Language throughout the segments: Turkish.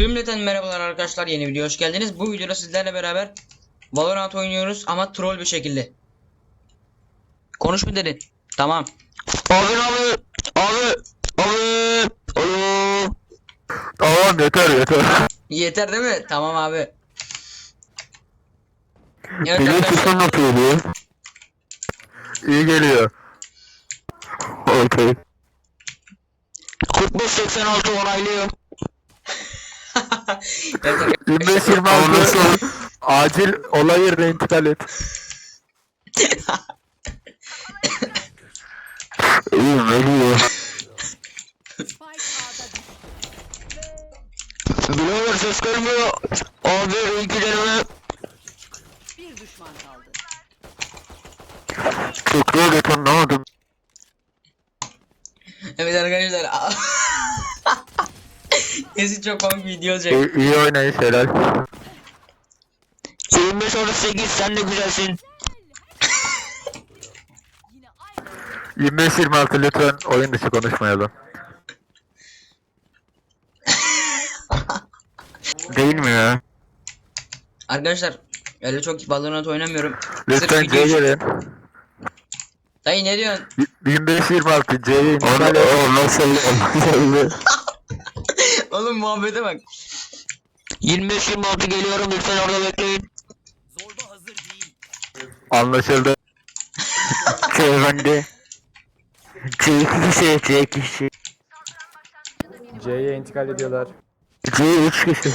Cümleten merhabalar arkadaşlar yeni video hoş geldiniz. Bu videoda sizlerle beraber Valorant oynuyoruz ama troll bir şekilde. Konuş mu dedin? Tamam. Abi abi abi abi alo. Tamam yeter yeter. Yeter değil mi? Tamam abi. Evet Benim sesim nasıl oluyor? İyi geliyor. Okey. 4586 onaylıyor. Evet arkadaşlar. 25 26 acil olay yerine intikal et. İyi geliyor. Blower ses gelmiyor. Abi renk gidelim. Bir düşman kaldı. Tekrar et anlamadım. Evet arkadaşlar. Kesin çok komik video olacak. İyi, iyi oynayış helal. 25 38 sen de güzelsin. 25 26 lütfen oyun dışı konuşmayalım. Değil mi ya? Arkadaşlar öyle çok Valorant oynamıyorum. Lütfen Sırf video C için- gelin. Dayı ne diyorsun? 25 26 C'ye intikal et. O nasıl Oğlum muhabbete bak. 25 26 geliyorum lütfen orada bekleyin. Anlaşıldı. C bende. C kişi, C kişi. C'ye intikal ediyorlar. C 3 kişi.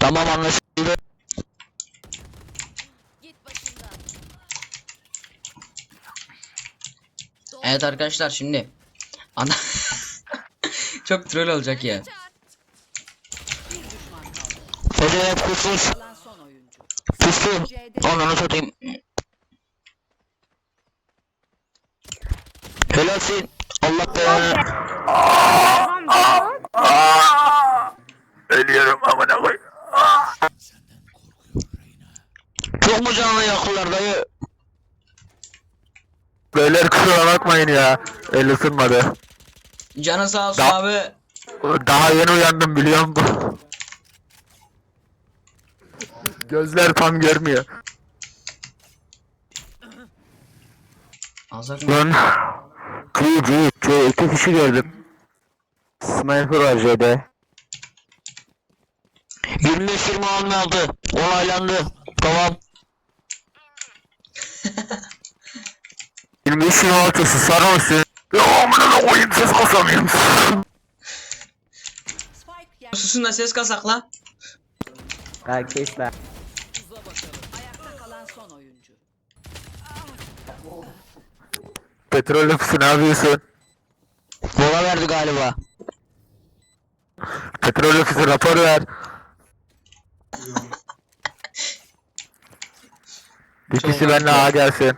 Tamam anlaşıldı. Evet arkadaşlar şimdi. Ana çok troll olacak ya. Bir düşman kaldı. Hocam hep kusur. Kalan son oyuncu. Kusur. Ananı satayım. Helalsin. Allah belanı. Ölüyorum amına koy. Çok mu canlı yaktılar dayı? Beyler kusura bakmayın ya. El ısınmadı. Canı sağ olsun Da- abi. Daha yeni uyandım biliyor musun? Gözler tam görmüyor. Alsak mı? C iki kişi gördüm. Sniper var C'de. 25 20 aldı. Onaylandı. Tamam. 25 26 susar mısın? Ya amına da koyayım ses kasamıyorum. Susun da ses kasakla. Herkesler. Ayakta kalan son oyuncu. Petrol ofisi ne yapıyorsun? Mola verdi galiba. Petrol ofisi rapor ver. Bir kişi benimle A gelsin.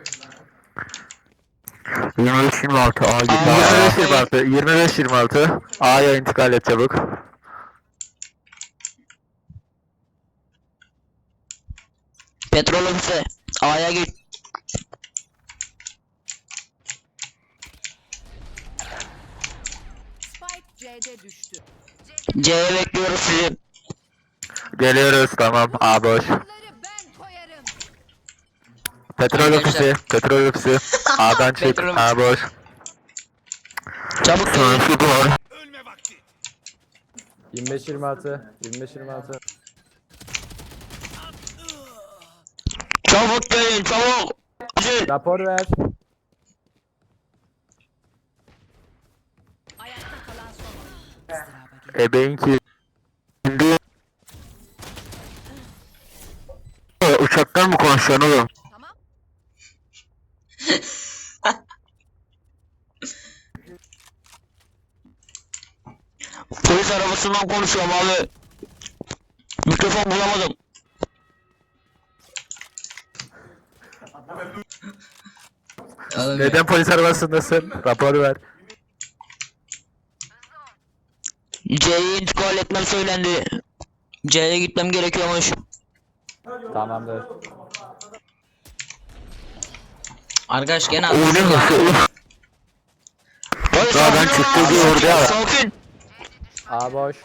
25 26 A. Aa. 25 26 25 26 A'ya intikal et çabuk. Petrol ofise. A'ya git. C'de düştü. C'ye bekliyoruz sizi. Geliyoruz tamam A boş. Petrol ofisi petrol ofisi A'dan çık Petrol. A boş. Çabuk gelin. Sonrası doğru. 25 26. 25 26. Çabuk gelin çabuk. Acil. Rapor ver. Ayakta kalan son oyuncu. Ebeyinki. Şimdi Uçaktan mı konuşuyorsun oğlum? Polis arabasından konuşuyorum abi. Mikrofon bulamadım. Neden polis arabasındasın? Rapor ver. C'ye intikal etmem söylendi. C'ye gitmem gerekiyormuş. Tamamdır. Arkadaş gene mi? Polis ben çıktı diye orada ya. A boş.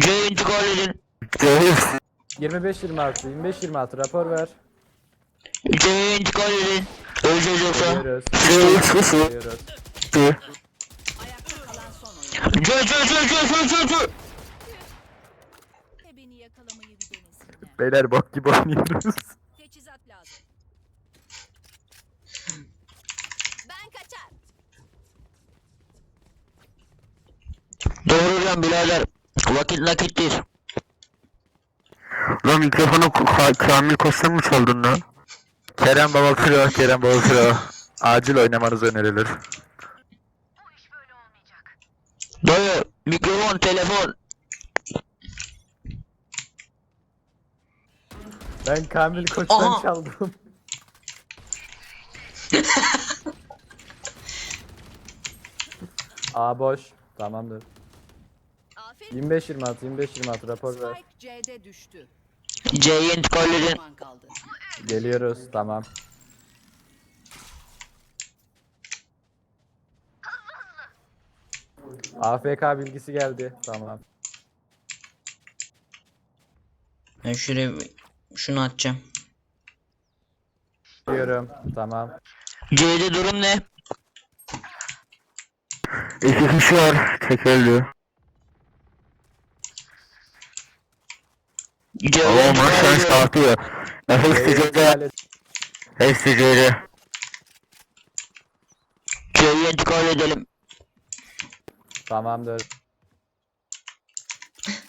C'ye intikal edin. Cahil. 25-26, 25-26 rapor ver. C'ye intikal edin. Öleceğiz yoksa. Geliyoruz. Şey üç kişi. Geliyoruz. Ayakta kalan son oyuncu. C C C C C C C. Ve beni yakalamayı bir denesinler. Beyler bok gibi oynuyoruz. Teçhizat lazım. Ben kaçar. Diyorsun birader. Vakit nakittir. Lan mikrofonu Ka- Kamil Koç'tan mı çaldın lan? Kerem Baba Pro, Kerem Baba Pro. Acil oynamanız önerilir. Dayı mikrofon telefon. Ben Kamil Koç'tan Aha. çaldım. A boş. Tamamdır. Aferin. 25-26, 25-26 rapor ver. Spike C'de düştü. C'ye intikal edin. Düşman kaldı. Geliyoruz, tamam. AFK bilgisi geldi. Tamam. Ben şuraya bir- şunu atacağım. Diyorum. Tamam. C'de durum ne? İki kişi var. Tek öldü. Şans ediyorum. artıyor. Hepsi C'de. Hepsi C'de. C'ye intikal edelim. Tamamdır.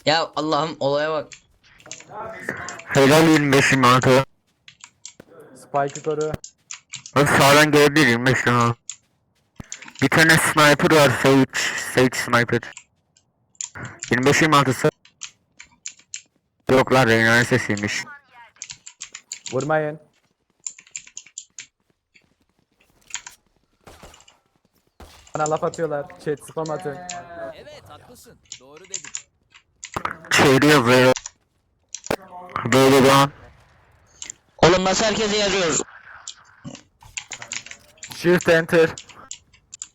Ya Allah'ım olaya bak. Helal 25 26. Spike'ı koru. Bak sağdan gelebilir 25 26. Bir tane sniper var Sage. Sage sniper. 25 26'sı. Yok lan Reyna'nın sesiymiş. Vurmayın. Bana laf atıyorlar. Chat spam atın. Evet haklısın. Doğru dedin. Çeviriyor böyle. Böyle devam. Oğlum nasıl herkese yazıyoruz? Shift enter.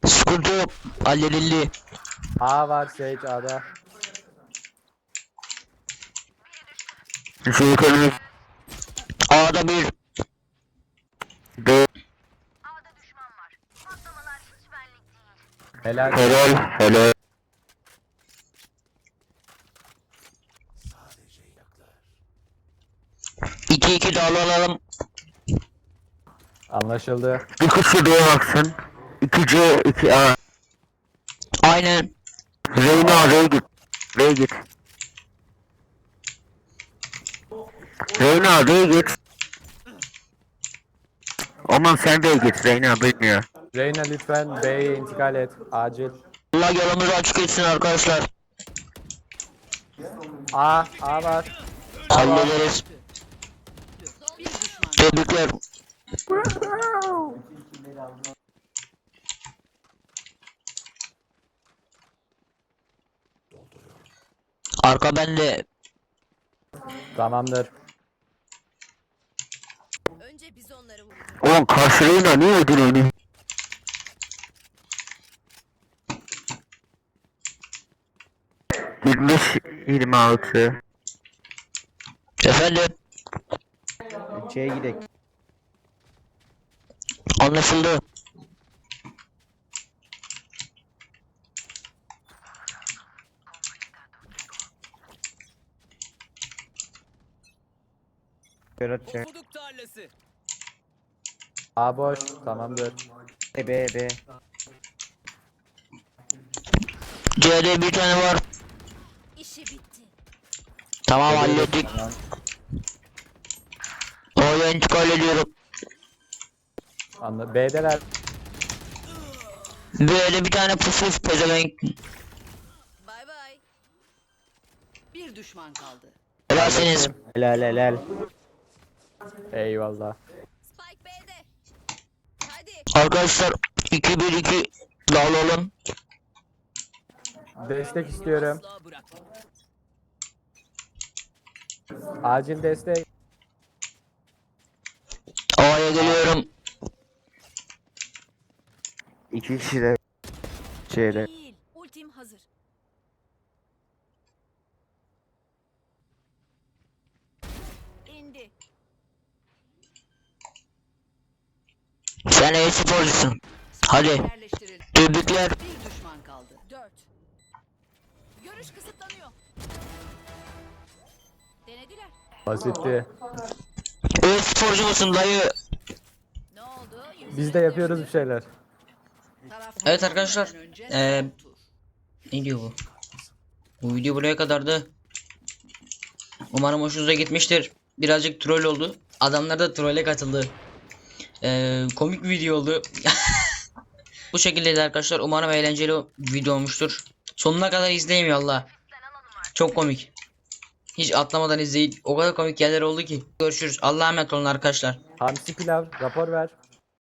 Sıkıntı yok. Halledildi. A var Sage A'da. Şu ekonomik A'da bir. de Helal. helal helal. İki iki dağılalım. Anlaşıldı. Bir kişi D'ye baksın. 2C 2A. Aynen. Reyna Rey git. Rey git. Reyna Rey git. Aman sen de git Reyna bilmiyor. Reyna lütfen B'ye intikal et. Acil. Allah yolumuzu açık etsin arkadaşlar. A. A var. Hallederiz. Tebrikler. Arka bende. Tamamdır. Vuracağız. Oğlum karşı Reyna niye ödün onu? Yirmi yirmi altı. Efendim. Şeye gidelim. Anlaşıldı. Berat Çay. Pofuduk tarlası. A boş. Tamamdır. B B B. C'de bir tane var. İşi bitti. Tamam hallettik. Tamam. Oraya intikal ediyorum. Anla B'deler. Böyle bir tane pusuf pezevenk. Bay bay. Bir düşman kaldı. Helalsiniz. Helal helal. Eyvallah. Arkadaşlar 2-1-2 dağılalım. Destek istiyorum. Acil destek. A'ya geliyorum. İki kişi de C'de. Değil. Ultim hazır. İndi. Sen e-sporcusun. Hadi. Yerleştirildi. Tebrikler. Bir düşman kaldı. Dört. Görüş kısıtlanıyor. Denediler. Basitti. E-sporcu musun dayı? Ne oldu? Biz de yapıyoruz bir şeyler. Evet arkadaşlar, tur. Ne diyor bu? Bu video buraya kadardı. Umarım hoşunuza gitmiştir. Birazcık troll oldu. Adamlar da trolle katıldı. Ee, komik bir video oldu. Bu şekildeydi arkadaşlar. Umarım eğlenceli video olmuştur. Sonuna kadar izleyin Allah. Çok komik. Hiç atlamadan izleyin. O kadar komik yerler oldu ki. Görüşürüz. Allah'a emanet olun arkadaşlar. Hamsi pilav rapor ver.